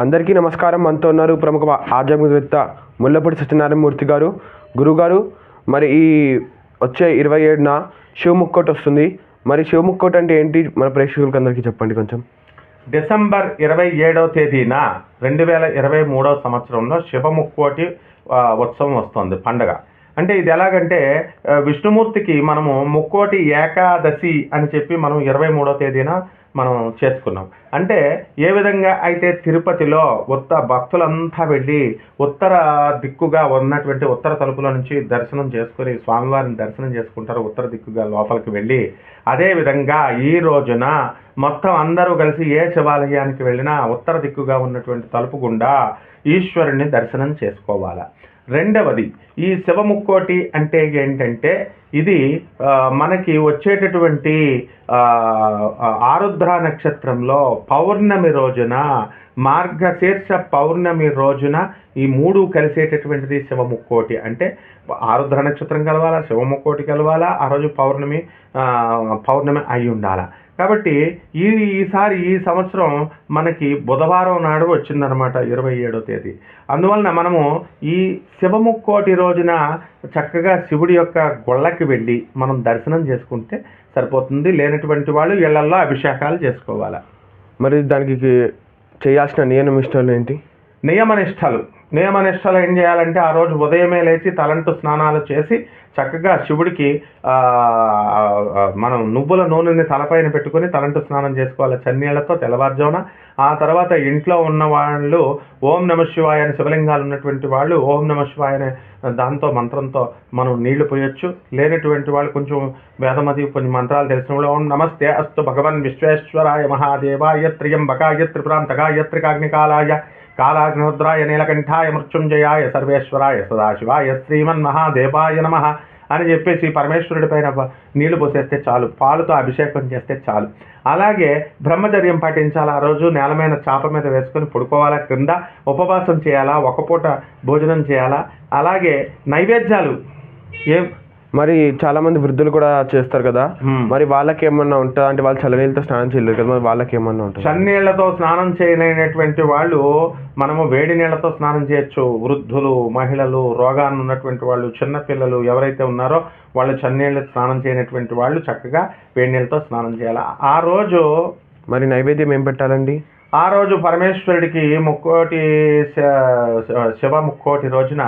అందరికీ నమస్కారం. మనతో ఉన్నారు ప్రముఖ ఆధ్యాత్మికవేత్త ముల్లపూడి సత్యనారాయణ మూర్తి గారు. గురుగారు మరి ఈ వచ్చే ఇరవై ఏడున శివముక్కోటి వస్తుంది. మరి శివముక్కోటి అంటే ఏంటి? మన ప్రేక్షకులకి అందరికీ చెప్పండి కొంచెం. డిసెంబర్ ఇరవై ఏడవ తేదీన రెండు వేల ఇరవై మూడవ సంవత్సరంలో శివముక్కోటి ఉత్సవం వస్తుంది పండగ. అంటే ఇది ఎలాగంటే విష్ణుమూర్తికి మనము ముక్కోటి ఏకాదశి అని చెప్పి మనం ఇరవై మూడవ తేదీన మనం చేసుకున్నాం. అంటే ఏ విధంగా అయితే తిరుపతిలో ఉత్త భక్తులంతా వెళ్ళి ఉత్తర దిక్కుగా ఉన్నటువంటి ఉత్తర తలుపుల నుంచి దర్శనం చేసుకుని స్వామివారిని దర్శనం చేసుకుంటారు ఉత్తర దిక్కుగా లోపలికి వెళ్ళి అదేవిధంగా ఈ రోజున మొత్తం అందరూ కలిసి ఏ శివాలయానికి వెళ్ళినా ఉత్తర దిక్కుగా ఉన్నటువంటి తలుపు గుండా ఈశ్వరుణ్ణి దర్శనం చేసుకోవాలి. రెండవది ఈ శివముక్కోటి అంటే ఏంటంటే ఇది మనకి వచ్చేటటువంటి ఆరుద్ర నక్షత్రంలో పౌర్ణమి రోజున మార్గశీర్ష పౌర్ణమి రోజున ఈ మూడు కలిసేటటువంటిది శివముక్కోటి. అంటే ఆరుద్ర నక్షత్రం కలవాలా శివముక్కోటి కలవాలా ఆ రోజు పౌర్ణమి పౌర్ణమి అయి ఉండాలా కాబట్టి ఈ ఈసారి ఈ సంవత్సరం మనకి బుధవారం నాడు వచ్చిందనమాట ఇరవై ఏడో తేదీ. అందువలన మనము ఈ శివముక్కోటి రోజున చక్కగా శివుడి యొక్క గొళ్ళకి వెళ్ళి మనం దర్శనం చేసుకుంటే సరిపోతుంది. లేనటువంటి వాళ్ళు ఇళ్ళల్లో అభిషేకాలు చేసుకోవాలి. మరి దానికి చేయాల్సిన నియమ నిష్టలు ఏంటి? నియమనిష్టలు. నియమనిష్టలు ఏం చేయాలంటే ఆ రోజు ఉదయమే లేచి తలంటు స్నానాలు చేసి చక్కగా శివుడికి మనం నువ్వుల నూనెని తలపైన పెట్టుకొని తలంటు స్నానం చేసుకోవాలి చన్నీళ్ళతో తెల్లవారుజామున. ఆ తర్వాత ఇంట్లో ఉన్న వాళ్ళు ఓం నమ శివాయ అని శివలింగాలు ఉన్నటువంటి వాళ్ళు ఓం నమ శివాయ అనే దాంతో మంత్రంతో మనం నీళ్ళు పోయొచ్చు. లేనటువంటి వాళ్ళు కొంచెం వేదమతి కొన్ని మంత్రాలు తెలిసిన వాళ్ళు ఓం నమస్తే అస్తు భగవన్ విశ్వేశ్వరాయ మహాదేవాయ త్రియంబకాయ త్రిపురాంతకాయ త్రికాగ్నికాలాయ కాలాగ్నిరుద్రాయ నీలకంఠాయ మృత్యుంజయాయ సర్వేశ్వరాయ సదాశివాయ శ్రీమన్మహాదేవాయ నమ అని చెప్పేసి పరమేశ్వరుడి పైన నీళ్ళు పోసేస్తే చాలు పాలుతో అభిషేకం చేస్తే చాలు. అలాగే బ్రహ్మచర్యం పాటించాలి ఆ రోజు? నేల మీద చాప మీద వేసుకొని పడుకోవాలా? క్రింద ఉపవాసం చేయాలా? ఒక పూట భోజనం చేయాలా? అలాగే నైవేద్యాలు ఏం మరి చాలా మంది వృద్ధులు కూడా చేస్తారు కదా. మరి వాళ్ళకి ఏమన్నా ఉంటుందా? అంటే వాళ్ళు చల్లనీళ్ళతో స్నానం చేయలేరు కదా మరి వాళ్ళకి ఏమన్నా ఉంటుంది? చన్నీళ్ళతో స్నానం చేయలేనటువంటి వాళ్ళు మనము వేడి నీళ్ళతో స్నానం చేయొచ్చు. వృద్ధులు మహిళలు రోగాన్ని ఉన్నటువంటి వాళ్ళు చిన్నపిల్లలు ఎవరైతే ఉన్నారో వాళ్ళు చన్నీళ్ళు స్నానం చేయనటువంటి వాళ్ళు చక్కగా వేడి నీళ్ళతో స్నానం చేయాలి. ఆ రోజు మరి నైవేద్యం ఏం పెట్టాలండి? ఆ రోజు పరమేశ్వరుడికి ముక్కోటి శివ ముక్కోటి రోజున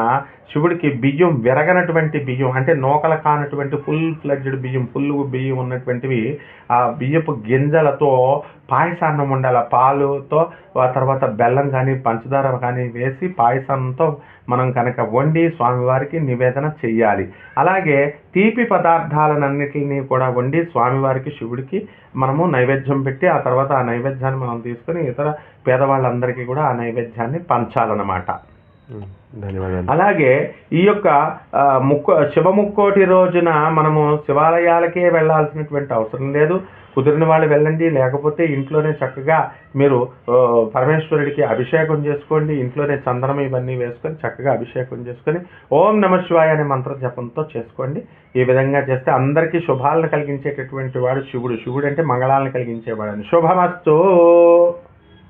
శివుడికి బియ్యం విరగనటువంటి బియ్యం అంటే నూకల కానటువంటి ఫుల్ ఫ్లెడ్జ్డ్ బియ్యం ఫుల్ బియ్యం ఉన్నటువంటివి ఆ బియ్యపు గింజలతో పాయసాన్నం ఉండాలి. పాలుతో ఆ తర్వాత బెల్లం కానీ పంచదార కానీ వేసి పాయసంతో మనం కనుక వండి స్వామివారికి నివేదన చెయ్యాలి. అలాగే తీపి పదార్థాలన్నిటిని కూడా వండి స్వామివారికి శివుడికి మనము నైవేద్యం పెట్టి ఆ తర్వాత ఆ నైవేద్యాన్ని మనం తీసుకుని ఇతర పేదవాళ్ళందరికీ కూడా ఆ నైవేద్యాన్ని పంచాలన్నమాట. అలాగే ఈ యొక్క ముక్కు శివముక్కోటి రోజున మనము శివాలయాలకే వెళ్ళాల్సినటువంటి అవసరం లేదు. కుదిరిన వాళ్ళు వెళ్ళండి. లేకపోతే ఇంట్లోనే చక్కగా మీరు పరమేశ్వరుడికి అభిషేకం చేసుకోండి. ఇంట్లోనే చందనం ఇవన్నీ వేసుకొని చక్కగా అభిషేకం చేసుకొని ఓం నమ శివాయ అనే మంత్ర జపంతో చేసుకోండి. ఈ విధంగా చేస్తే అందరికీ శుభాలను కలిగించేటటువంటి వాడు శివుడు. శివుడు అంటే మంగళాలను కలిగించేవాడు శుభమస్తు.